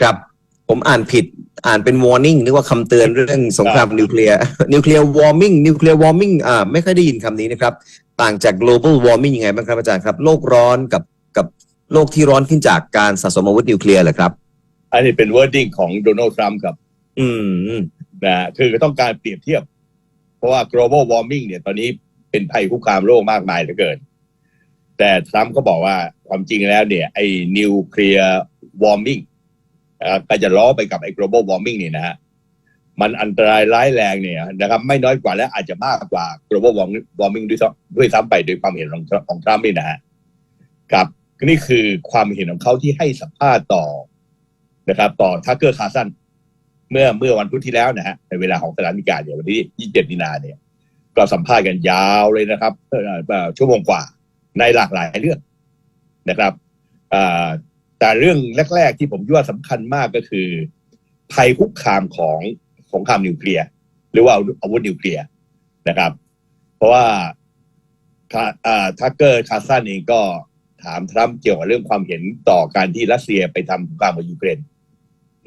ครับผมอ่านผิดอ่านเป็น warning นึกว่าคำเตือนเรื่องสงครามนิวเคลียร์นิวเคลียร์ warming นิวเคลียร์ warming อ่าไม่ค่อยได้ยินคำนี้นะครับ ต่างจาก global warming ยังไงบ้างครับอาจารย์ครับ โลกร้อนกับกับโลกที่ร้อนขึ้นจากการสะสมอาวุธนิวเคลียร์เหรอครับ อันนี้เป็น wording ของโดนัลด์ทรัมป์ครับ อืมนะคือต้องการเปรียบเทียบ เพราะว่า global warming เนี่ย ตอนนี้เป็นภัยคุกคามโลกมากมายเหลือเกิน แต่ทรัมป์ก็บอกว่าความจริงแล้วเนี่ยไอ้นิวเคลียร์ warming นะครับ ก็จะล้อไปกับไอ้ global warming นี่นะฮะมันอันตรายร้ายแรงเนี่ยนะครับ ไม่น้อยกว่าและอาจจะมากกว่า global warming ด้วยซ้ำด้วยซ้ำไปโดยความเห็นของของทรัมป์นี่นะฮะครับนี่คือความเห็นของเขาที่ให้สัมภาษณ์ต่อนะครับ ต่อทักเกอร์คาร์สันเมื่อเมื่อวันพุธที่แล้วนะฮะในเวลาของสหรัฐอเมริกาเนี่ยวันที่ 27มีนาเนี่ย ก็สัมภาษณ์กันยาวเลยนะครับชั่วโมงกว่าในหลากหลายเรื่องนะครับอ่า แต่เรื่องแรก ๆ ที่ผมคิดว่าสำคัญมากก็คือ ภัยคุกคามของสงครามนิวเคลียร์หรือว่าอาวุธนิวเคลียร์นะครับ เพราะว่าทักเกอร์คาร์สันเองก็ถามทรัมป์เกี่ยวกับเรื่องความเห็นต่อการที่รัสเซียไปทำสงครามกับยูเครน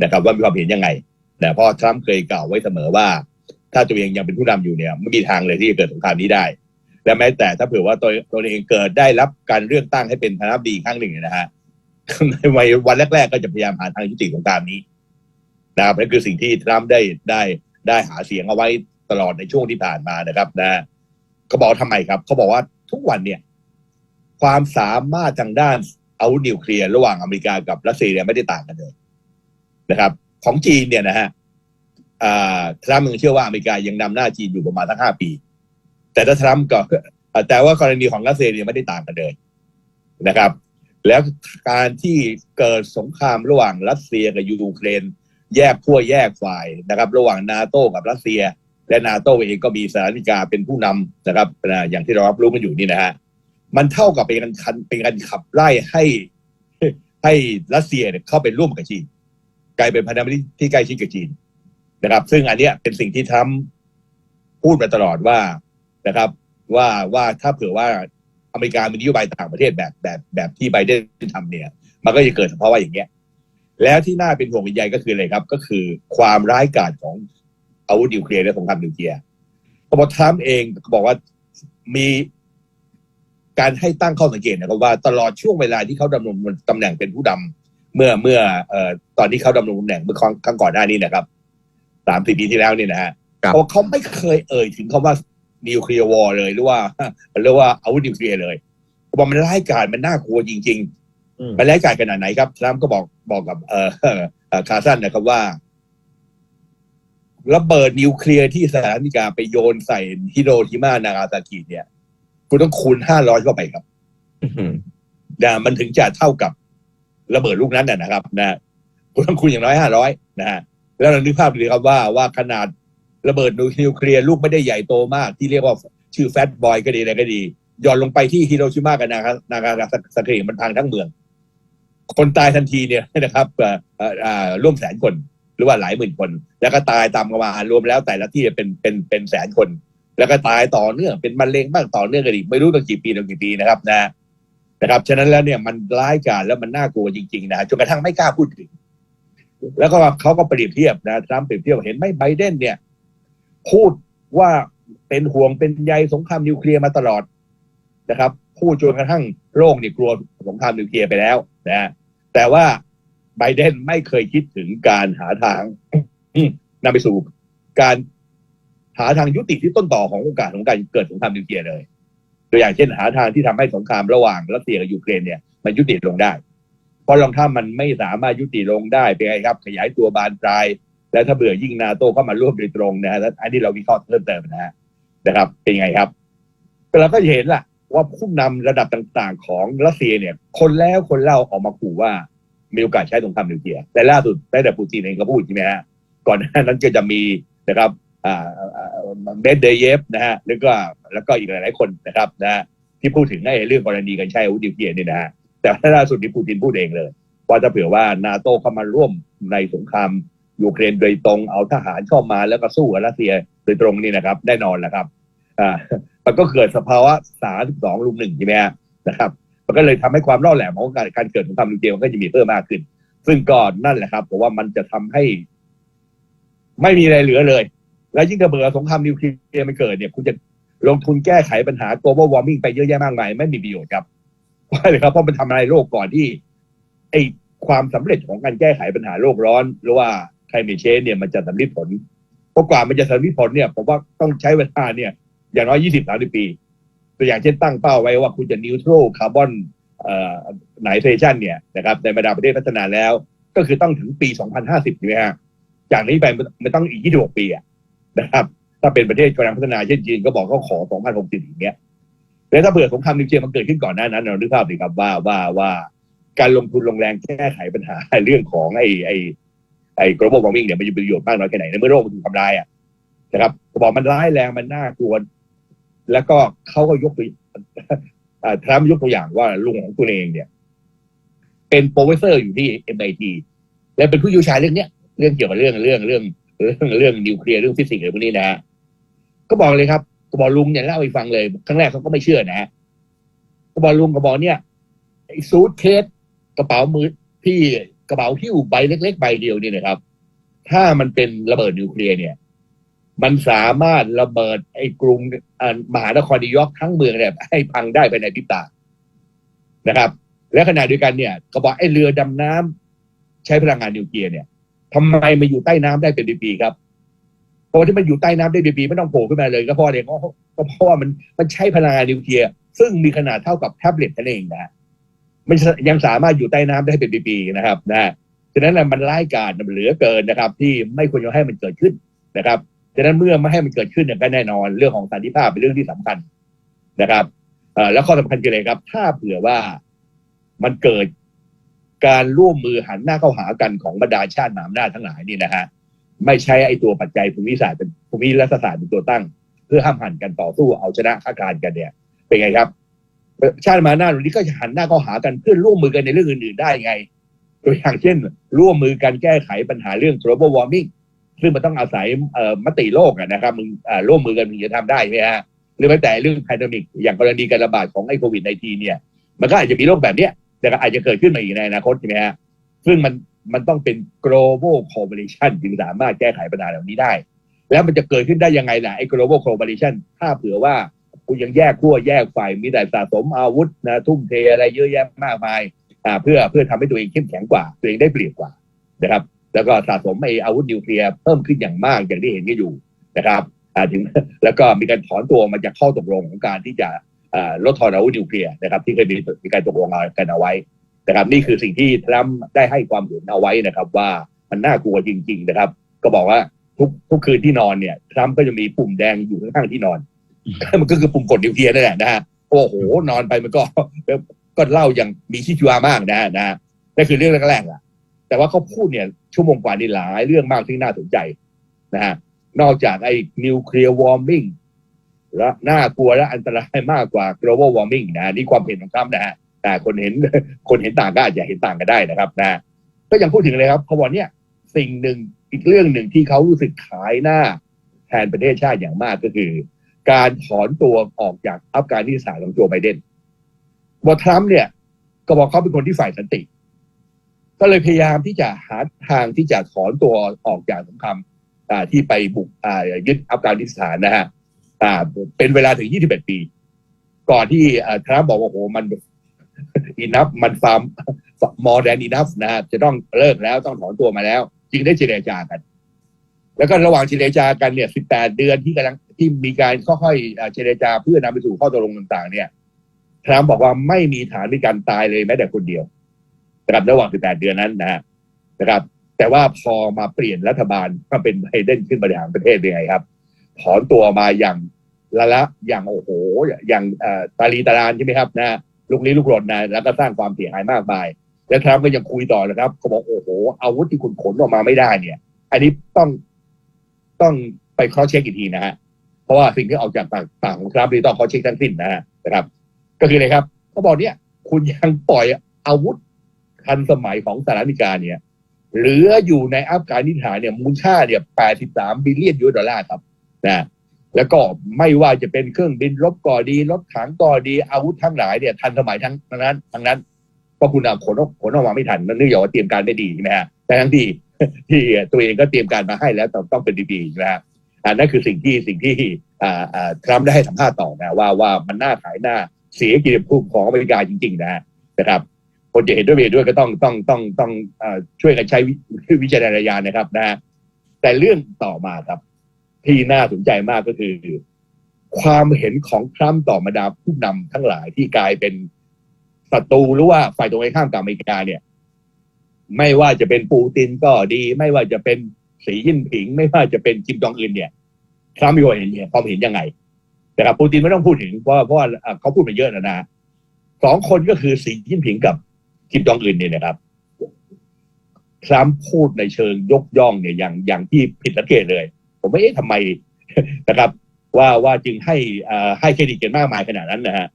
นะครับ ว่ามีความเห็นยังไงนะเพราะทรัมป์เคยกล่าวไว้เสมอว่า ถ้าตัวเองยังเป็นผู้นำอยู่เนี่ยไม่มีทางเลยที่จะเกิดสงครามนี้ได้ และแม้แต่ถ้าเผื่อว่าตัวตัวเองเกิดได้รับการเลือกตั้งให้เป็นประธนาบดีครั้งหนึ่งนยนะฮะ ในวันแรก ๆ ก็จะพยายามหาทางยุติสงครามนี้นะครับนั่นคือสิ่งที่ทรัมป์ได้ได้ได้หาเสียงเอาไว้ตลอดในช่วงที่ผ่านมานะครับนะเขาบอกทำไมครับเขาบอกว่าทุกวันเนี่ย ความสามารถทางด้านอาวุธนิวเคลียร์ระหว่างอเมริกากับรัสเซียเนี่ยไม่ได้ต่างกันเลยนะครับ ของจีนเนี่ยนะฮะทรัมป์ยังเชื่อว่าอเมริกายังนำหน้าจีนอยู่ประมาณทั้งห้าปี แต่ถ้าทรัมป์ก็แต่ว่ากรณีของรัสเซียเนี่ยไม่ได้ต่างกันเลยนะครับ แล้วการที่เกิดสงครามระหว่างรัสเซียกับยูเครน แยกขั้วแยกฝ่ายนะครับ ระหว่างนาโต้กับรัสเซีย และนาโต้เองก็มีสหรัฐอเมริกาเป็นผู้นำนะครับอย่างที่เรารับรู้กันอยู่นี่นะฮะมันเท่ากับเป็นการเป็นการขับไล่ให้ให้รัสเซียเนี่ยเข้าไปร่วมกับจีน กลายเป็นพันธมิตรที่ใกล้ชิดกับจีนนะครับ ซึ่งอันเนี้ยเป็นสิ่งที่ทรัมป์พูดมาตลอดว่านะครับ ว่าว่าถ้าเผื่อว่า อเมริกามีนโยบายต่างประเทศแบบแบบแบบที่ไบเดนทำเนี่ย มันก็จะเกิดสภาวะอย่างเงี้ย แล้วที่น่าเป็นห่วงเป็นใยก็คืออะไรครับ ก็คือความร้ายกาจของอาวุธนิวเคลียร์และสงครามนิวเคลียร์พอทรัมป์เองบอกว่ามีการให้ตั้งข้อสังเกตนะครับว่าตลอดช่วงเวลาที่เขาดำรงตำแหน่งเป็นผู้นำเมื่อเมื่อเอ่อตอนที่เขาดำรงตำแหน่งเมื่อครั้งก่อนหน้านี้นะครับสามสิบปีที่แล้วเนี่ยนะฮะครับเพราะเขาไม่เคยเอ่ยถึงคำว่า นิวเคลียร์วอร์เลยหรือว่าหรือว่าอาวุธนิวเคลียร์เลยเพราะว่ามันร้ายกาจมันน่ากลัวจริงอืมๆมันร้ายกาจขนาดไหนครับทรัมป์ก็บอกบอกกับ เอ่อเอ่อคาร์สันนะครับว่าระเบิดนิวเคลียร์ที่สหรัฐอเมริกาไปโยนใส่ฮิโรชิมานากาซากิเนี่ย คุณต้องคูณห้าร้อยเข้าไปครับอืมนะมันถึงจะเท่ากับระเบิดลูกนั้นนะนะครับ นะคุณต้องคูณอย่างน้อยห้าร้อยนะฮะแล้วเรานึกภาพดูครับว่าว่าขนาด ระเบิดนิวเคลียร์ลูกไม่ได้ใหญ่โตมาก ที่เรียกว่าชื่อแฟตบอยก็ดีอะไรก็ดีย่อนลงไปที่ฮิโรชิมากับนากานากาซากิมันพังทั้งเมือง คนตายทันทีเนี่ยนะครับร่วมแสนคนหรือว่าหลายหมื่นคน แล้วก็ตายตามกันมารวมแล้วแต่ละที่เป็นเป็นเป็นแสนคน แล้วก็ตายต่อเนื่องเป็นมะเร็งบ้างต่อเนื่องกันอีกไม่รู้ตั้งกี่ปีตั้งกี่ปีนะครับนะนะครับฉะนั้นแล้วเนี่ยมันร้ายกาจแล้วมันน่ากลัวจริงๆนะจนกระทั่งไม่กล้าพูดถึง แล้วก็เขาก็เปรียบเทียบนะทรัมป์เปรียบเทียบเห็นไหมไบเดนเนี่ย พูดว่าเป็นห่วงเป็นใยสงครามนิวเคลียร์มาตลอดนะครับ พูดจนกระทั่งโลกเนี่ยกลัวสงครามนิวเคลียร์ไปแล้วนะแต่ว่าไบเดนไม่เคยคิดถึงการหาทางนำไปสู่การหาทางยุติที่ต้นต่อของโอกาสของการเกิดสงครามนิวเคลียร์เลย ตัวอย่างเช่นหาทางที่ทำให้สงครามระหว่างรัสเซียกับยูเครนเนี่ยมันยุติลงได้ เพราะลองถ้ามันไม่สามารถยุติลงได้เป็นไงครับ ขยายตัวบานปลาย แล้วถ้าเบื่อยิ่งนาโต้เข้ามาร่วมโดยตรงนะฮะแล้วอันนี้เราวิเคราะห์เพิ่มเติมนะฮะนะครับ เป็นไงครับเราก็เห็นล่ะ ว่าผู้นำระดับต่างๆ ของรัสเซียเนี่ย คนแล้วคนเล่าออกมาขู่ว่ามีโอกาสใช้สงครามนิวเคลียร์แต่ล่าสุดได้แต่ปูตินเองก็พูดใช่ไหมฮะก่อนหน้านั้นก็จะมีนะครับเบดเดเยฟนะฮะแล้วก็แล้วก็อีกหลายๆคนนะครับนะฮะที่พูดถึงไอ้เรื่องกรณีการใช้อาวุธนิวเคลียร์นี่นะฮะแต่ล่าสุดที่ปูตินพูดเองเลย ว่าถ้าเผื่อว่านาโต้เข้ามาร่วมในสงคราม ยูเครนโดยตรงเอาทหารเข้ามาแล้วก็สู้กับรัสเซียโดยตรงนี่นะครับแน่นอนแหละครับ อ่า มันก็เกิดสภาวะสามสองลุมหนึ่งใช่ไหมนะครับ มันก็เลยทำให้ความร่อแหลมของการการเกิดสงครามนิวเคลียร์มันก็จะมีเพิ่มมากขึ้น ซึ่งก็นั่นแหละครับผมว่ามันจะทำให้ ไม่มีอะไรเหลือเลย แล้วยิ่งถ้าเบื่อสงครามนิวเคลียร์มันเกิดเนี่ยคุณจะลงทุนแก้ไขปัญหา global warming ไปเยอะแยะมากมายไม่มีประโยชน์ครับเพราะอะไรครับเพราะมันทำลายโลกก่อนที่ไอความสำเร็จของการแก้ไขปัญหาโลกร้อน หรือว่า climate change เนี่ยมันจะสำเร็จผลเพราะกว่ามันจะสำเร็จผลเนี่ยผมว่าต้องใช้เวลาเนี่ย อย่างน้อยยี่สิบสามสิบปี ตัวอย่างเช่นตั้งเป้าไว้ว่าคุณจะ neutral carbon เอ่อ nitration เนี่ยนะครับในบรรดาประเทศพัฒนาแล้ว ก็คือต้องถึงปี 2050ใช่ไหมฮะจากนี้ไปมันต้องอีก 26 ปีนะครับ ถ้าเป็นประเทศกำลังพัฒนาเช่นจีนก็บอกเขาขอ 2060อย่างเงี้ยแล้วถ้าเผื่อสงครามนิวเคลียร์มันเกิดขึ้นก่อนหน้านั้นเรานึกภาพสิครับว่าว่าว่าการลงทุนลงแรงแก้ไขปัญหาเรื่องของไอ้ไอ้ ไอ้ global warming เนี่ยมันจะประโยชน์มากน้อยแค่ไหนในเมื่อโลกมันถูกทำลายอะนะครับบอกมันร้ายแรงมันน่ากลัวแล้วก็เขาก็ยกตัวอ่าทรัมป์ยกตัวอย่างว่าลุงของตัวเองเนี่ย เป็นโปรเฟสเซอร์อยู่ที่ MIT และเป็นผู้เชี่ยวชาญเรื่องเนี้ยเรื่องเกี่ยวกับเรื่องเรื่องเรื่องเรื่องเรื่องนิวเคลียร์เรื่องฟิสิกส์อะไรพวกนี้นะก็บอกเลยครับก็บอกลุงเนี่ยเล่าให้ฟังเลยครั้งแรกเขาก็ไม่เชื่อนะฮะก็บอกลุงก็บอกเนี่ยไอ้ซูทเคสกระเป๋ามือที่ กระเป๋าหิ้วใบเล็ก ๆ ใบเดียวนี่นะครับ ถ้ามันเป็นระเบิดนิวเคลียร์เนี่ย มันสามารถระเบิดไอ้กรุงอ่ามหานครนิวยอร์กทั้งเมืองเนี่ยให้พังได้ภายในพริบตานะครับ และขณะเดียวกันเนี่ยก็บอกไอ้เรือดำน้ำใช้พลังงานนิวเคลียร์เนี่ยทำไมมาอยู่ใต้น้ำได้เป็นปีๆครับเพราะว่าที่มันอยู่ใต้น้ำได้ปีๆไม่ต้องโผล่ขึ้นมาเลย ก็เพราะอะไรก็ก็เพราะว่ามันมันใช้พลังงานนิวเคลียร์ซึ่งมีขนาดเท่ากับแท็บเล็ตนั่นเองนะ มันยังสามารถอยู่ใต้น้ำได้เป็นปีๆนะครับนะฉะนั้นนะมันร้ายกาจเหลือเกินนะครับ ที่ไม่ควรจะให้มันเกิดขึ้นนะครับฉะนั้นเมื่อไม่ให้มันเกิดขึ้นเนี่ยก็แน่นอนเรื่องของสันติภาพเป็นเรื่องที่สำคัญนะครับแล้วข้อสำคัญคืออะไรครับ ถ้าเผื่อว่ามันเกิดการร่วมมือหันหน้าเข้าหากันของบรรดาชาติมหาอำนาจทั้งหลายนี่นะฮะไม่ใช้ไอ้ตัวปัจจัยภูมิศาสตร์เป็นภูมิรัฐศาสตร์เป็นตัวตั้ง เพื่อห้ามหันกันต่อสู้เอาชนะค้าการกันเนี่ย เป็นไงครับ ชาติมาอำนาเหล่านี้ก็จะหันหน้าเข้าหากันเพื่อร่วมมือกันในเรื่องอื่น ๆ ได้ไง ตัวอย่างเช่น ร่วมมือกันแก้ไขปัญหาเรื่อง global warming ซึ่งมันต้องอาศัยมติโลกนะครับมึงร่วมมือกันมึงจะทำได้ไหมฮะหรือแม้แต่เรื่องแพนดมิกอย่างกรณีการระบาดของไอ้โควิด -19 เนี่ย มันก็อาจจะมีโรคแบบเนี้ยแต่ก็อาจจะเกิดขึ้นมาอีกในอนาคตใช่ไหมฮะซึ่งมันมันต้องเป็น global cooperation จึงสามารถแก้ไขปัญหาเหล่านี้ได้ แล้วมันจะเกิดขึ้นได้ยังไงล่ะไอ้ global cooperation ถ้าเผื่อว่า คุณยังแยกขั้วแยกฝ่ายมีแต่สะสมอาวุธนะทุ่มเทอะไรเยอะแยะมากมายอ่าเพื่อเพื่อทำให้ตัวเองเข้มแข็งกว่า ตัวเองได้เปรียบกว่านะครับ แล้วก็สะสมไอ้อาวุธนิวเคลียร์เพิ่มขึ้นอย่างมากอย่างที่เห็นกันอยู่นะครับอ่าถึงแล้วก็มีการถอนตัวมาจากข้อตกลงของการที่จะอ่าลดทอนอาวุธนิวเคลียร์นะครับ ที่เคยมีมีการตกลงกันเอาไว้นะครับ นี่คือสิ่งที่ทรัมป์ได้ให้ความเห็นเอาไว้นะครับ ว่ามันน่ากลัวจริง ๆ นะครับ ก็บอกว่าทุกทุกคืนที่นอนเนี่ยทรัมป์ก็จะมีปุ่มแดงอยู่ข้างๆที่นอน มันก็คือปุ่มกดนิวเคลียร์นั่นแหละนะฮะโอ้โห นอนไปมันก็ก็เล่าอย่างมีชีวิตวามากนะฮะนะนั่นคือเรื่องแรกๆล่ะ แต่ว่าเขาพูดเนี่ย ชั่วโมงกว่านี่หลายเรื่องมากที่น่าสนใจนะฮะนอกจากไอ้นิวเคลียร์วอร์มิงและน่ากลัวและอันตรายมากกว่า global warming นะนี่ความเห็นของทรัมนะฮะแต่คนเห็นคนเห็นต่างก็อาจจะเห็นต่างกันได้นะครับนะก็ยังพูดถึงเลยครับเขาบอกเนี่ยสิ่งหนึ่งอีกเรื่องหนึ่งที่เขารู้สึกขายหน้าแทนประเทศชาติอย่างมากก็คือ การถอนตัวออกจากอัฟกานิสถานของโจไบเดนบอทรัมป์เนี่ย ก็บอกเขาเป็นคนที่ฝ่ายสันติ ก็เลยพยายามที่จะหาทางที่จะถอนตัวออกจากสงครามที่ไปบุกยึดอัฟกานิสถานนะฮะเป็นเวลาถึง 21 ปี ก่อนที่อ่าทรัมป์บอกว่าโอ้โหมันอินับมันฟาร์มมอร์แดนอินัฟนะฮะจะต้องเลิกแล้วต้องถอนตัวมาแล้ว จึงได้เจรจากัน แล้วก็ระหว่างเจรจากันเนี่ย 18 เดือนที่กำลัง ที่มีการค่อยๆเจรจาเพื่อนำไปสู่ข้อตกลงต่างๆ เนี่ยทรัมป์บอกว่าไม่มีฐานมีการตายเลยแม้แต่คนเดียวนะครับระหว่าง 18 เดือนนั้นนะนะครับ แต่ว่าพอมาเปลี่ยนรัฐบาลมาเป็นไบเดนขึ้นบริหารประเทศเป็นไงครับ ถอนตัวมาอย่างละละอย่างโอ้โห อย่างตาลีตารานใช่ไหมครับนะลุกลี้ลุกลนนะแล้วก็สร้างความเสียหายมากมาย แล้วทรัมป์ก็ยังคุยต่อนะครับเขาบอกโอ้โหอาวุธที่คุณขนออกมาไม่ได้เนี่ย อันนี้ต้องต้องไปคอเช็คอีกทีนะฮะ เพราะว่าสิ่งที่ออกจากปากปากของทรัมป์นี่ต้องคอเช็คทั้งสิ้นนะฮะนะครับ ก็คืออะไรครับเขาบอกเนี่ย คุณยังปล่อยอาวุธทันสมัยของสหรัฐอเมริกาเนี่ยเหลืออยู่ในอัฟกานิสถานเนี่ยมูลค่าเนี่ย83บิลเลียนยูเอสดอลลาร์ครับนะแล้วก็ไม่ว่าจะเป็นเครื่องบินรบก่อดีรถถังก่อดีอาวุธทั้งหลายเนี่ยทันสมัยทั้งนั้นทั้งนั้นเพราะคุณนำขนออกขนออกมาไม่ทันนั่นเนื่องจากว่าเตรียมการไม่ดีนะฮะแต่ทั้งที่ที่ตัวเองก็เตรียมการมาให้แล้วต่ต้องเป็นดีๆนะฮะ นนั่นคือสิ่งที่สิ่งที่ทรัมป์ได้ให้สัมภาษณ์ต่อนะว่าว่ามันน่าขายหน้าเสียกียรติภูมิของอเมริกาจริง ๆ นะนะครับคนจะเห็นด้วยไม่เห็นด้วยก็ต้องต้องต้องต้องช่วยกันใช้วิจารณญาณนะครับนะแต่เรื่องต่อมาครับ ที่น่าสนใจมากก็คือ ความเห็นของทรัมป์ต่อบรรดาผู้นำทั้งหลายที่กลายเป็นศัตรูหรือว่าฝ่ายตรงข้ามกับอเมริกาเนี่ย ไม่ว่าจะเป็นปูตินก็ดี ไม่ว่าจะเป็นสีจิ้นผิง ไม่ว่าจะเป็นคิมจองอึนเนี่ย ทรัมป์มีความเห็นเนี่ยความเห็นยังไงนะครับปูตินไม่ต้องพูดถึงเพราะเพราะว่าเขาพูดมาเยอะนะนะสองคนก็คือสีจิ้นผิงกับคิมจองอึนเนี่ยนะครับทรัมป์พูดในเชิงยกย่องเนี่ยอย่างอย่างที่ผิดสังเกตเลย ผมไม่เอ๊ะทำไมนะครับ ว่าว่าจึงให้อ่าให้เครดิตกันมากมายขนาดนั้นนะฮะ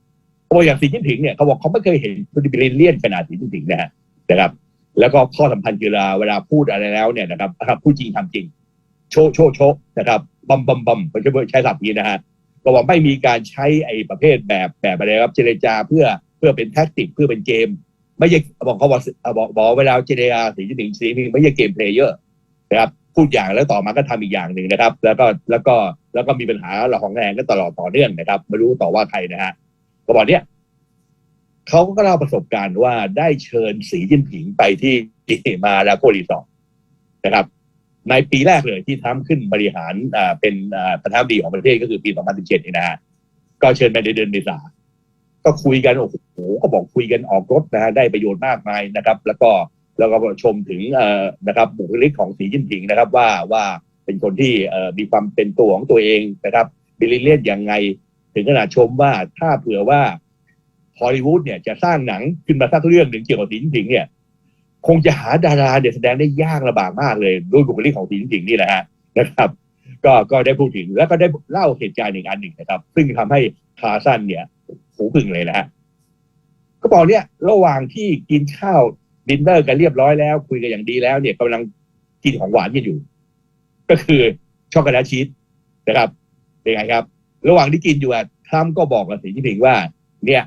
เพราะว่าอย่างสีจิ้นผิงเนี่ยเขาบอกเขาไม่เคยเห็นคุณบิลเลียนขนาดสีจิ้นผิงนะฮะนะครับ แล้วก็ข้อสำคัญคือเวลาเวลาพูดอะไรแล้วเนี่ยนะครับพูดจริงทำจริง โชว์โชว์โชว์นะครับ บัมบัมบัมผมจะใช้ศัพท์นี้นะฮะก็บอกไม่มีการใช้ไอ้ประเภทแบบแบบอะไรครับเจรจาเพื่อเพื่อเป็นแท็กติกเพื่อเป็นเกม ไม่ใช่บอกเขาบอกบอกบอกเวลาเจรจาสีจิ้นผิงสีจิ้นผิงไม่ใช่เกมเพลเยอร์นะครับพูดอย่างแล้วต่อมาก็ทำอีกอย่างหนึ่งนะครับ แล้วก็แล้วก็แล้วก็มีปัญหาระหองแรงกันตลอดต่อเนื่องนะครับไม่รู้ต่อว่าใครนะฮะก็บอกเนี้ยเขาก็เล่าประสบการณ์ว่าได้เชิญสีจิ้นผิงไปที่มาแล้วโกรีสอร์ทนะครับ ในปีแรกเลยที่ทรัมขึ้นบริหารเป็นประธานาธิบดีของประเทศก็คือปี 2017นี่นะฮะก็เชิญไปในเดือนเมษาก็คุยกันโอ้โหก็บอกคุยกันออกรถนะฮะได้ประโยชน์มากมายนะครับ แล้วก็แล้วก็ชมถึงนะครับบุคลิกของสีจิ้นผิงนะครับ ว่าว่าเป็นคนที่มีความเป็นตัวของตัวเองนะครับบิลลิเลียนยังไง ถึงขนาดชมว่าถ้าเผื่อว่าฮอลลีวูดเนี่ยจะสร้างหนังขึ้นมาสักเรื่องหนึ่งเกี่ยวกับสีจิ้นผิงเนี่ย คงจะหาดาราเด็กแสดงได้ยากลำบากมากเลยด้วยบุคลิกของสีจริงนี่แหละฮะนะครับ ก็ก็ได้พูดถึงแล้วก็ได้เล่าเหตุการณ์หนึ่งอันหนึ่งนะครับ ซึ่งทำให้คาร์สันเนี่ยหูพึ่งเลยนะฮะก็บอกเนี่ยระหว่างที่กินข้าวดินเนอร์กันเรียบร้อยแล้ว คุยกันอย่างดีแล้ว เนี่ยกำลังกินของหวานกันอยู่ ก็คือช็อกโกแลตชีสนะครับเป็นไงครับ ระหว่างที่กินอยู่อะทรัมก็บอกกับสีจิ้นผิงว่า เนี่ย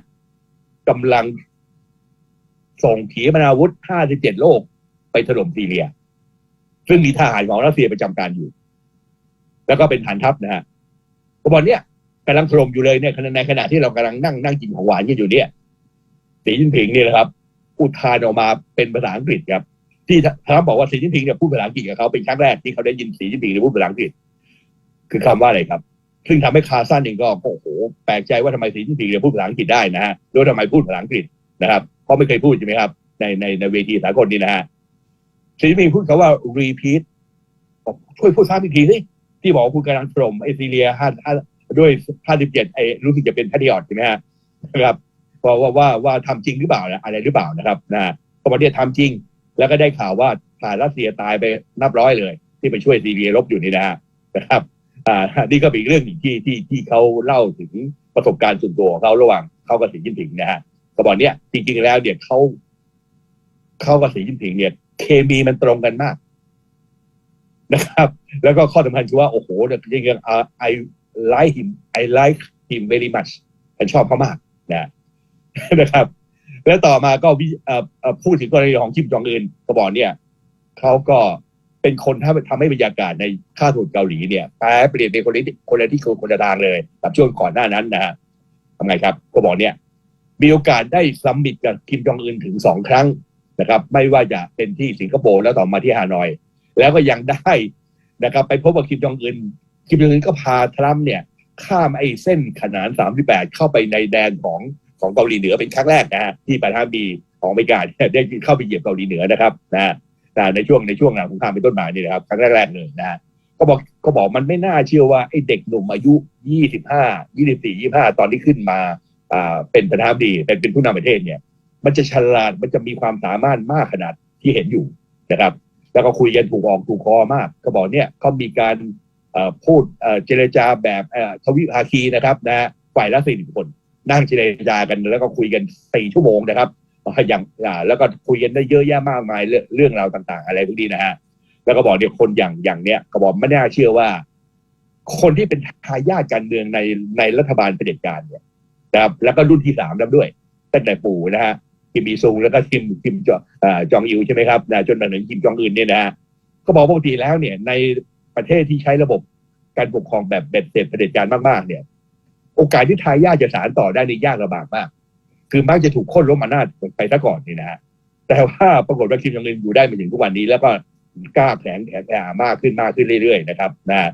กำลัง ส่งขีปนาวุธ 57 โลกไปถล่มซีเรีย ซึ่งมีทหารของรัสเซียประจำการอยู่ แล้วก็เป็นฐานทัพนะฮะกบอกเนี่ยกำลังถล่มอยู่เลยเนี่ยในขณะที่เรากำลังนั่งนั่งกินของหวานกันอยู่เนี่ยสีจิ้นผิงเนี่ยนะครับอุทานออกมาเป็นภาษาอังกฤษครับ ที่ทรัมป์บอกว่าสีจิ้นผิงเนี่ยพูดภาษาอังกฤษกับเขาเป็นครั้งแรกที่เขาได้ยินสีจิ้นผิงพูดภาษาอังกฤษ คือคำว่าอะไรครับ ซึ่งทำให้คาซันเองก็โอ้โหแปลกใจว่าทำไมสีจิ้นผิงเนี่ยพูดภาษาอังกฤษได้นะฮะโดยทำไมพูดภาษาอังกฤษนะครับ เพราะไม่เคยพูดใช่ไหมครับ ในในในเวทีสากลนี่นะฮะสีจิ้นผิงพูดคำว่า repeat ช่วยพูดซ้ำอีกทีสิที่บอกว่าคุณกำลังถล่มไอซีเรียห้าห้าด้วยห้าสิบเจ็ดไอรู้สึกจะเป็นแพทริออตใช่ไหมฮะนะครับว่าว่าว่าว่าทำจริงหรือเปล่านะอะไรหรือเปล่านะครับนะก็บอกเนี่ยทำจริง แล้วก็ได้ข่าวว่าทหารรัสเซียตายไปนับร้อยเลย ที่ไปช่วยซีเรียรบอยู่นี่นะฮะนะครับอ่านี่ก็เป็นเรื่องหนึ่งที่ที่ที่เขาเล่าถึงประสบการณ์ส่วนตัวของเขาระหว่างเขากับสีจิ้นผิงนะฮะ ก็บอกเนี่ยจริงๆแล้วเนี่ยเขาเขากับสีจิ้นผิงเนี่ย เคมีมันตรงกันมากนะครับ แล้วก็ข้อสำคัญคือว่า โอ้โหจริงๆอ่า I like him I like him very much ฉันชอบเขามากนะนะครับ แล้วต่อมาก็พูดถึงกรณีของคิมจองอึนก็บอกเนี่ยเขาก็เป็นคนทำทำให้บรรยากาศในข้าทูตเกาหลีเนี่ยแปรเปลี่ยนเป็นคนละที่คนละที่คนละทางเลยกับช่วงก่อนหน้านั้นนะฮะทำไงครับ ก็บอกเนี่ย มีโอกาสได้ซัมมิตกับคิมจองอึนถึงสองครั้งนะครับ ไม่ว่าจะเป็นที่สิงคโปร์แล้วต่อมาที่ฮานอย แล้วก็ยังได้นะครับ ไปพบกับคิมจองอึนคิมจองอึนก็พาทรัมป์เนี่ย ข้ามไอ้เส้นขนาน 38 เข้าไปในแดนของของเกาหลีเหนือเป็นครั้งแรกนะฮะที่ประธานาธิบดีของอเมริกาได้เข้าไปเหยียบเกาหลีเหนือนะครับนะในช่วงในช่วงหลังสงครามเป็นต้นมานี่นะครับครั้งแรกๆเลยนะก็บอกก็บอกมันไม่น่าเชื่อว่าไอ้เด็กหนุ่มอายุ 25 24 25 ตอนที่ขึ้นมา เป็นประธานาธิบดีเป็นเป็นผู้นำประเทศเนี่ย มันจะฉลาดมันจะมีความสามารถมากขนาดที่เห็นอยู่นะครับ แล้วก็คุยกันถูกออกถูกคอมากก็บอกเนี่ยเขามีการพูดเจรจาแบบทวิภาคีนะครับนะฝ่ายละสี่สิบคนนั่งเจรจากันแล้วก็คุยกันสี่ชั่วโมงนะครับอย่างแล้วก็คุยกันได้เยอะแยะมากมายเรื่องราวต่าง ๆ อะไรพวกนี้นะฮะแล้วก็บอกเนี่ยคนอย่างอย่างเนี้ยก็บอกไม่น่าเชื่อว่า คนที่เป็นทายาทการเมืองในในรัฐบาลเผด็จการเนี่ย นะครับ แล้วก็รุ่นที่สามแล้วด้วย ตั้งแต่ปู่นะฮะคิมอีซุงแล้วก็คิมคิมจองอ่าจองอิวใช่ไหมครับนะจนมาถึงคิมจองอึนเนี่ยนะฮะก็บอกปกติแล้วเนี่ย ในประเทศที่ใช้ระบบการปกครองแบบเบ็ดเสร็จเผด็จการมากๆเนี่ย โอกาสที่ทายาทจะสานต่อได้นี่ยากลำบากมาก คือมักจะถูกค่นล้มอำนาจไปซะก่อนนี่นะฮะแต่ว่าปรากฏว่าคิมจองอึนอยู่ได้มาถึงทุกวันนี้ แล้วก็กล้าแข็งแข็งแรงมากขึ้นมากขึ้นเรื่อยๆนะครับนะ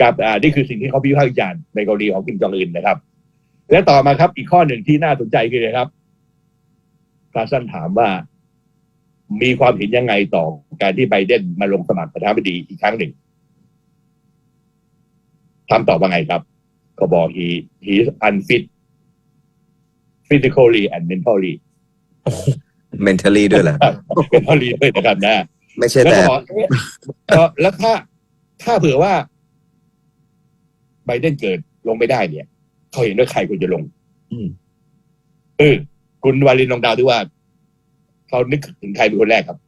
กับอ่านี่คือสิ่งที่เขาพิพากษ์วิจารในกรณีของคิมจองอึนนะครับ และต่อมาครับ อีกข้อหนึ่งที่น่าสนใจคืออะไรครับคาสันถามว่า มีความเห็นยังไงต่อการที่ไบเดนมาลงสมัครประธานาธิบดีอีกครั้งหนึ่งทำตอบว่าไงครับ ก็บอก he he is unfit physically and mentally mentally ด้วยแหละ mentally ด้วยนะครับนะ ไม่ใช่แล้วแต่ก็บอกเอ๊ะเอ่อแล้วถ้าถ้าเผื่อว่าไบเดนเกิดลงไม่ได้เนี่ย เขาเห็นด้วยใครควรจะลง อืมเออคุณวาลินลองเดาวดูว่า เขานึกถึงใครเป็นคนแรกครับ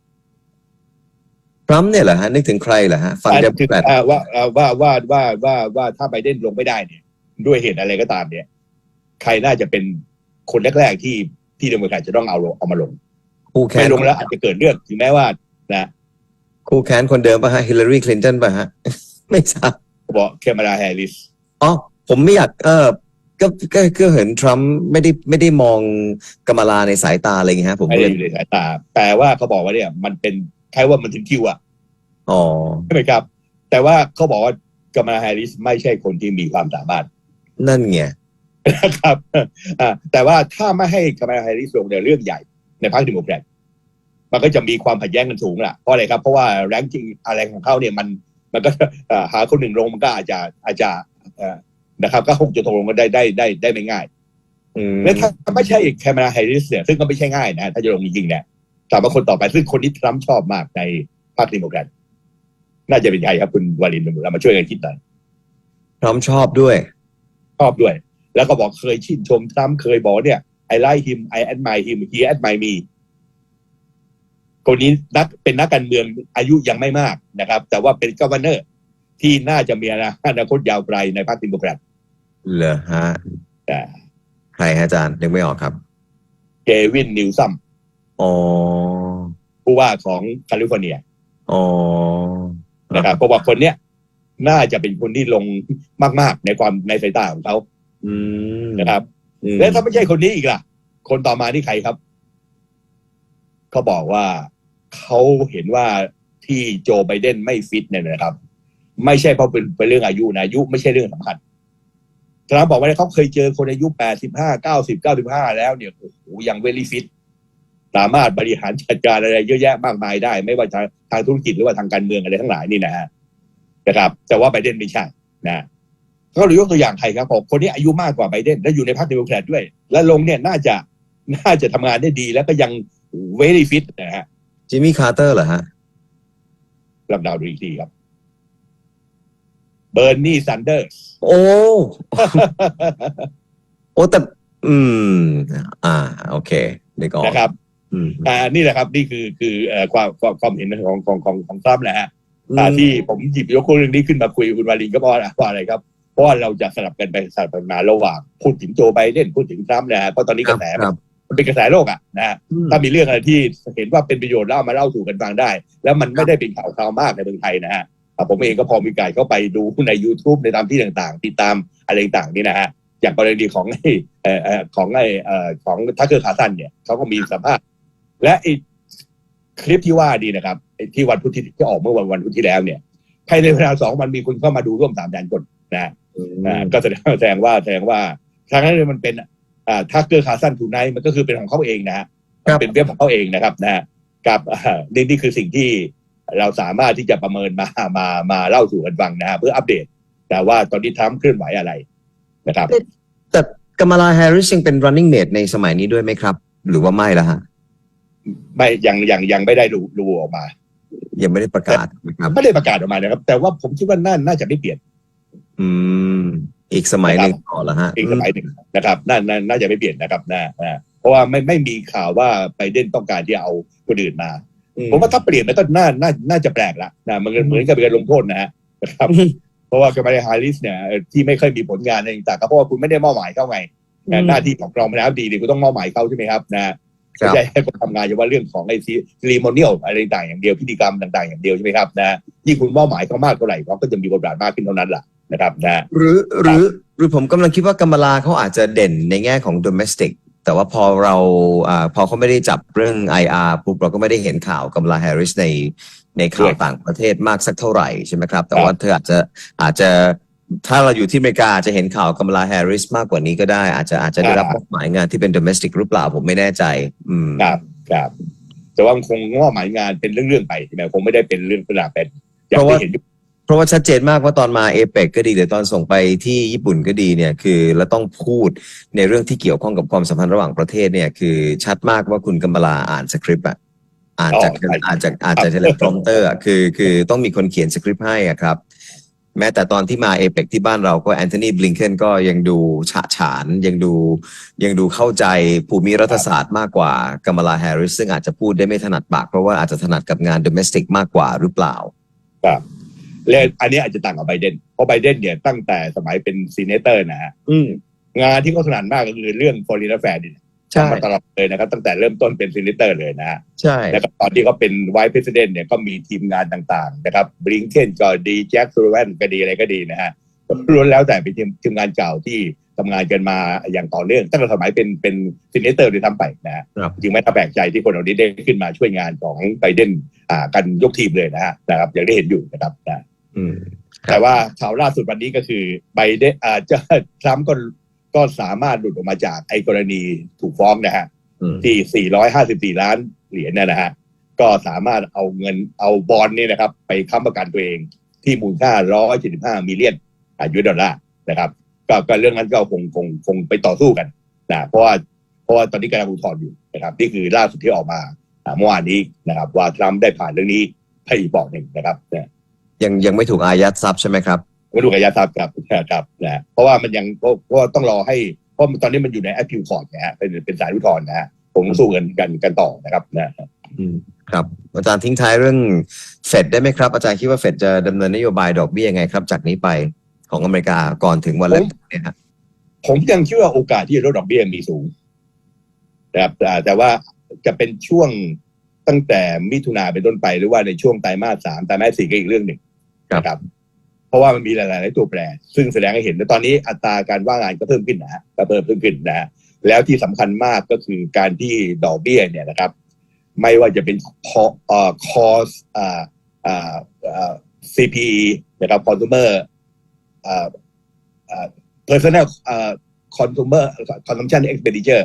ทรัมป์เนี่ยเหรอฮะ นึกถึงใครเหรอฮะฝั่งเดโมแครตอ่าว่าอ่าว่าว่าว่าว่าว่าถ้าไบเดนลงไม่ได้เนี่ย ด้วยเหตุอะไรก็ตามเนี่ย ใครน่าจะเป็นคนแรกๆที่ที่เดโมแครตจะต้องเอาลงเอามาลงคู่แค้ไม่นลงแล้วอาจจะเกิดเรื่องถึงแม้ว่า นะคู่แค้นคนเดิมป่ะฮะฮิลลารีคลินตันป่ะฮะ ไม่ทราบบอกเคมาราแฮร์ริสอ๋อผมไม่อยากเออ ก็ก็ก็เห็นทรัมป์ไม่ได้ไม่ได้มองกำมลาในสายตาอะไรอย่างเงี้ยฮะผมไม่ก็เลได้ยอยู่ในสายตาแต่ว่าเขาบอกว่าเนี่ย มันเป็นแค่ว่ามันถึงคิวอะอ๋อใช่ไหมครับ แต่ว่าเขาบอกว่ากามาลาแฮร์ริสไม่ใช่คนที่มีความสามารถ นั่นไงนะครับอ่าแต่ว่าถ้าไม่ให้กามาลาแฮร์ริสลงเนี่ยเรื่องใหญ่ในพรรคเดโมแครตมันก็จะมีความขัดแย้งกันสูงล่ะเพราะอะไรครับ เพราะว่าแรงกิ้งอะไรของเขาเนี่ยมันมันก็เอ่อหาคนหนึ่งลงมันก็อาจจะอาจจะเอ่อ นะครับ ก็คงจะตกลงกันได้ได้ได้ได้ไม่ง่ายอืมและถ้าไม่ใช่แคมาลาแฮร์ริสเนี่ยซึ่งก็ไม่ใช่ง่ายนะถ้าจะลงจริงๆเนี่ยถามว่าคนต่อไปซึ่งคนที่ทรัมป์ชอบมากในพรรคเดโมแครตน่าจะเป็นใครครับคุณวารินเรามาช่วยกันคิดหน่อยทรัมป์ชอบด้วย ชอบด้วย แล้วก็บอกเคยชื่นชมทรัมป์เคยบอกเนี่ย I like him I admire him he admire me คนนี้นักเป็นนักการเมืองอายุยังไม่มากนะครับ แต่ว่าเป็นกัฟเนอร์ที่น่าจะมีอนาคตยาวไกลในพรรคเดโมแครต เหรอฮะอ่าใครฮะอาจารย์นึกไม่ออกครับ เกวินนิวซัมอ๋อผู้ว่าของแคลิฟอร์เนียอ๋อนะครับเพราะว่าคนเนี้ยน่าจะเป็นคนที่ลงมาก ๆ ในความในสายตาของเขาอืมนะครับอืมแล้วถ้าไม่ใช่คนนี้อีกล่ะ คนต่อมานี่ใครครับ เขาบอกว่าเขาเห็นว่าที่โจไบเดนไม่ฟิตเนี่ยนะครับ ไม่ใช่เพราะเป็นเป็นเรื่องอายุนะอายุไม่ใช่เรื่องสำคัญ ทรัมป์บอกว่าเขาเคยเจอคนอายุแปดสิบห้าเก้าสิบเก้าสิบห้าแล้วเนี่ยโอ้โหยังเวลี่ฟิตสามารถบริหารจัดการอะไรเยอะแยะมากมายได้ ไม่ว่าทางทางธุรกิจหรือว่าทางการเมืองอะไรทั้งหลายนี่นะฮะนะครับ แต่ว่าไบเดนไม่ใช่นะเขาเลยยกตัวอย่างใครครับบอกคนนี้อายุมากกว่าไบเดนและอยู่ในพรรคเดโมแครตด้วย และลงเนี่ยน่าจะน่าจะทำงานได้ดี แล้วก็ยังเวลี่ฟิตนะฮะจิมมี่คาร์เตอร์เหรอฮะลำดาวดูอีกทีครับเบอร์นีแซนเดอร์สโอ้โอ้แต่ อืม อ่า โอเคนึกออกนะครับอืมอ่านี่แหละครับ นี่คือคือเอ่อความความความเห็นของของของของทรัมป์นะฮะอ่าที่ผมหยิบยกเรื่องนี้ขึ้นมาคุยกับคุณวาลินก็เพราะว่าเพราะอะไรครับ เพราะว่าเราจะสลับกันไปสลับกันมาระหว่างพูดถึงโจไบเดนพูดถึงทรัมป์นะฮะเพราะตอนนี้กระแสครับมันเป็นกระแสโลกอะนะฮะอืมถ้ามีเรื่องอะไรที่เห็นว่าเป็นประโยชน์แล้วเอามาเล่าสู่กันฟังได้ แล้วมันไม่ได้เป็นข่าวคราวมากในเมืองไทยนะฮะอ่า ผมเองก็พอมีการเข้าไปดูใน YouTube ในตามที่ต่างๆ ติดตามอะไรต่างๆนี่นะฮะอย่างกรณีของไอ้เอ่อเอ่อของไอ้เอ่อของทักเกอร์คาร์สันเนี่ยเขาก็มีสัมภาษณ์และไอ้คลิปที่ว่าดีนะครับไอ้ที่วันพุธที่ที่ออกเมื่อวันวันพุธที่แล้วเนี่ยภายในเวลาสองวันมีคนเข้ามาดูร่วมสามแสนคนนะฮะอ่าก็แสดงแสดงว่าแสดงว่าทางนั้นเลยมันเป็นอ่าทักเกอร์คาสันทูไนมันก็คือเป็นของเขาเองนะฮะครับเป็นเว็บของเขาเองนะครับนะฮะกับอ่านี่นี่คือสิ่งที่ เราสามารถที่จะประเมินมามามาเล่าสู่กันฟังนะฮะเพื่ออัปเดต แต่ว่าตอนนี้ทรัมป์เคลื่อนไหวอะไรนะครับ แต่กามาลาแฮร์ริสยังเป็น running mate ในสมัยนี้ด้วยไหมครับ หรือว่าไม่ละฮะไม่ยังยังยังไม่ได้รู้รู้ออกมา ยังไม่ได้ประกาศนะครับไม่ได้ประกาศออกมานะครับ แต่ว่าผมคิดว่าน่าน่าจะไม่เปลี่ยน อืม อีกสมัยหนึ่งต่อละฮะอีกสมัยหนึ่งนะครับน่าน่าน่าจะไม่เปลี่ยนนะครับนะนะเพราะว่าไม่ไม่มีข่าวว่าไบเดนต้องการที่จะเอาคนอื่นมาอืม ผมว่าถ้าเปลี่ยนมันก็น่าน่าน่าจะแปลกละนะมันเหมือนกับเป็นการลงโทษนะฮะนะครับอืมเพราะว่ากามาลาฮาริสเนี่ยเอ่อที่ไม่เคยมีผลงานอะไรต่างๆก็เพราะว่าคุณไม่ได้มอบหมายเขาไงนะหน้าที่ของรองประธานาธิบดีเนี่ยคุณต้องมอบหมายเขาใช่ไหมครับนะครัไม่บใช่ให้คนทำงานเฉพาะเรื่องของไอ้ซีรีโมเนียลอะไรต่างๆอย่างเดียวพิธีกรรมต่าง ๆ อย่างเดียวใช่ไหมครับนะยิ่งคุณมอบหมายเขามากเท่าไหร่เขาก็จะมีบทบาทมากขึ้นเท่านั้นแหละนะครับนะหรือหรือหรือผมกำลังคิดว่ากำมลาเขาอาจจะเด่นในแง่ของ domestic แต่ว่าพอเราอ่าพอเขาไม่ได้จับเรื่อง IR ปุ๊บเราก็ไม่ได้เห็นข่าวกำมลาแฮร์ริสในในข่าวต่างประเทศมากสักเท่าไหร่ใช่ไหมครับ แต่ว่าเธออาจจะอาจจะถ้าเราอยู่ที่อเมริกาอาจจะเห็นข่าวกำมลาแฮร์ริสมากกว่านี้ก็ได้ อาจจะอาจจะได้รับมอบหมายงานที่เป็น domestic หรือเปล่าผมไม่แน่ใจ อืมครับครับแต่ว่ามันคงมอบหมายงานเป็นเรื่องๆไปใช่ไหมคงไม่ได้เป็นเรื่องขนาดเป็นอย่างที่เห็นอยู่ เพราะว่าชัดเจนมากว่าตอนมาเอเปกก็ดีหรือตอนส่งไปที่ญี่ปุ่นก็ดีเนี่ยคือแล้วต้องพูดในเรื่องที่เกี่ยวข้องกับความสัมพันธ์ระหว่างประเทศเนี่ยคือชัดมากว่าคุณกำมลาอ่านสคริปต์อะอ่านจากอ๋อใช่อ่านจากอ่านจากเทเลพรอมเตอร์อะคือคือต้องมีคนเขียนสคริปต์ให้อะครับ แม้แต่ตอนที่มาเอเปกที่บ้านเราก็แอนโทนีบลิงเคนก็ยังดูฉะฉาน ยังดูยังดูเข้าใจภูมิรัฐศาสตร์มากกว่ากำมลาแฮร์ริสซึ่งอาจจะพูดได้ไม่ถนัดปากเพราะว่าอาจจะถนัดกับงานโดเมสติกมากกว่าหรือเปล่า ครับ และอันนี้อาจจะต่างกับไบเดนเพราะไบเดนเนี่ยตั้งแต่สมัยเป็นซีเนเตอร์นะฮะอืมงานที่เขาถนัดมากก็คือเรื่อง foreign affairs นี่ใช่ทำมาตลอดเลยนะครับ ตั้งแต่เริ่มต้นเป็นซีเนเตอร์เลยนะฮะใช่แล้วก็ตอนที่เขาเป็นไวท์ e ร i เดนเนี่ยก็มีทีมงานต่างๆ นะครับบริงเคนก็ดีแจ็คซูแวนก็ดีอะไรก็ดีนะฮะล้วนแล้วแต่เป็นทีมทีมงานเก่าที่ทำงานกันมาอย่างต่อเนื่องตั้งแต่สมัยเป็นเป็นซีเนเตอร์ด้วยทั้งไปนะฮะครับจึงไม่น่าแปลกใจที่คนเหล่านี้ได้ขึ้นมาช่วยงานของไบเดนอ่ากันยกทีมเลยนะฮะนะครับอย่างที่เห็นอยู่นะครับนะ อืมครับแต่ว่าข่าวล่าสุดวันนี้ก็คือไบเดนอาจจะทรัมป์ก็ก็สามารถหลุดออกมาจากไอ้กรณีถูกฟ้องนะฮะอืมที่ 454 ล้านเหรียญเนี่ยนะฮะก็สามารถเอาเงินเอาบอลนี่นะครับ ไปค้ำประกันตัวเองที่มูลค่า 175 มิลเลียนยูเอสดอลลาร์นะครับก็ก็เรื่องนั้นก็คงคงคงไปต่อสู้กันนะเพราะว่าเพราะว่าตอนนี้กำลังอุทธรณ์อยู่นะครับ นี่คือล่าสุดที่ออกมาอ่าเมื่อวานนี้นะครับ ว่าทรัมป์ได้ผ่านเรื่องนี้ให้อีกบอกหนึ่งนะครับนะ ยังยังไม่ถูกอายัดทรัพย์ใช่ไหมครับวัตถุกายทรัพย์ครับครับนะเพราะว่ามันยังเพราะเพราะว่าต้องรอให้เพราะตอนนี้มันอยู่ในแอปพิวคอร์ดนะฮะเป็นเป็นสายอุทธรณ์นะฮะผมสู้กันกันกันต่อนะครับนะอืมครับ อาจารย์ทิ้งท้ายเรื่องเฟดได้ไหมครับ อาจารย์คิดว่าเฟดจะดำเนินนโยบายดอกเบี้ยยังไงครับ จากนี้ไปของอเมริกาก่อนถึงวันเลือกตั้งเนี่ยฮะผมยังคิดว่าโอกาสที่จะลดดอกเบี้ยมีสูงนะครับแต่แต่ว่าจะเป็นช่วงตั้งแต่มิถุนาเป็นต้นไปหรือว่าในช่วงไตรมาสสามไตรมาสสี่ก็อีกเรื่องหนึ่ง นะครับเพราะว่ามันมีหลาย ๆ ตัวแปร ซึ่งแสดงให้เห็นว่าตอนนี้อัตราการว่างงานก็เพิ่มขึ้นนะฮะก็เพิ่มเพิ่มขึ้นนะฮะแล้วที่สำคัญมากก็คือการที่ดอกเบี้ยเนี่ยนะครับ ไม่ว่าจะเป็นคอคอสอ่าอ่าอ่า CPE นะครับ consumer อ่าอ่า personal อ่า consumer consumption expenditure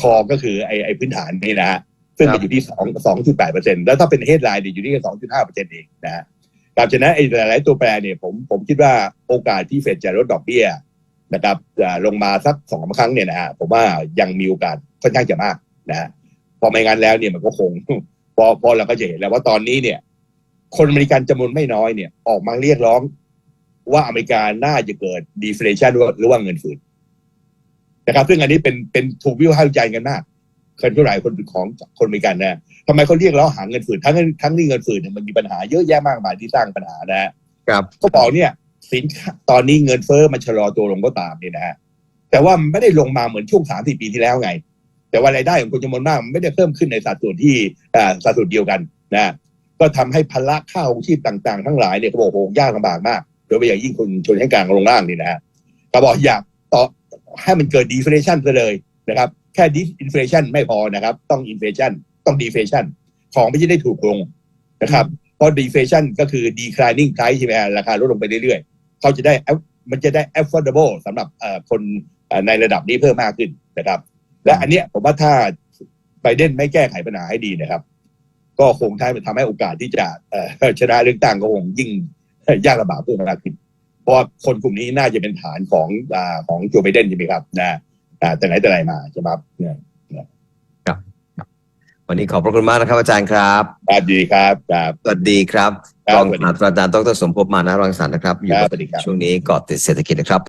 คอก็คือไอไอพื้นฐานนี่นะฮะซึ่งมันอยู่ที่สองสองจุดแปดเปอร์เซ็นต์แล้วถ้าเป็น headline เนี่ยอยู่ที่สองจุดห้าเปอร์เซ็นต์เองนะฮะ ครับฉะนั้นไอ้หลาย ๆ ตัวแปรเนี่ยผมผมคิดว่าโอกาสที่เฟดจะลดดอกเบี้ยนะครับจะลงมาสักสองครั้งเนี่ยนะฮะผมว่ายังมีโอกาสค่อนข้างจะมากนะพอไม่งั้นแล้วเนี่ยมันก็คงพอพอเราก็จะเห็นแล้วว่าตอนนี้เนี่ย คนอเมริกันจำนวนไม่น้อยเนี่ย ออกมาเรียกร้อง ว่าอเมริกาน่าจะเกิดดีเฟลชันหรือว่าเงินฝืนนะครับซึ่งอันนี้เป็นเป็นถูกวิพากษ์วิจารณ์กันมาก คนเท่าไหร่คนของคนอเมริกันนะทำไมเขาเรียกร้องหาเงินฝืนทั้งทั้งที่เงินฝืนเนี่ยมันมีปัญหาเยอะแยะมากมายที่สร้างปัญหานะฮะครับเขาบอกเนี่ยสินค้าตอนนี้เงินเฟ้อมันชะลอตัวลงก็ตามเนี่ยนะฮะแต่ว่ามันไม่ได้ลงมาเหมือนช่วงสามสี่ปีที่แล้วไง แต่ว่ารายได้ของคนจำนวนมากมันไม่ได้เพิ่มขึ้นในสัดส่วนที่อ่าสัดส่วนเดียวกันนะก็ทำให้ภาระค่าของชีพต่างๆ ทั้งหลายเนี่ยเขาบอกโอ้โหยากลำบากมากโดยเฉพาะอย่างยิ่งคนชนชั้นกลางลงล่างนี่นะฮะก็บอกอยากต่อให้มันเกิดดีเฟลชันไปเลยนะครับ แค่ดิอินเฟลชันไม่พอนะครับ ต้องอินเฟลชันต้องดีเฟลชันของไม่ใช่ได้ถูกลงนะครับ เพราะ deflation ก็คือ declining price ใช่ไหมฮะราคาลดลงไปเรื่อยๆ เขาจะได้ aff- มันจะได้ affordable สำหรับเอ่อคนเอ่อในระดับนี้เพิ่มมากขึ้นนะครับ และอันเนี้ยผมว่าถ้าไบเดนไม่แก้ไขปัญหาให้ดีนะครับ ก็คงทำทำให้โอกาสที่จะเอ่อชนะเลือกตั้งก็คงยิ่งยากลำบากเพิ่มมากขึ้น เพราะว่าคนกลุ่มนี้น่าจะเป็นฐานของอ่าของโจไบเดนใช่ไหมครับนะอ่า แต่ไหนแต่ไรมาใช่ไหมครับเนี่ยวันนี้ขอบพระคุณมากนะครับ อาจารย์ครับครับดีครับครับสวัสดีครับครับรองสวัสดีศาสตราจารย์ดรสมภพมานะรังสรรค์นะครับ อยู่ครักับบสวัสดีครับช่วงนี้เกาะติดเศรษฐกิจนะครับ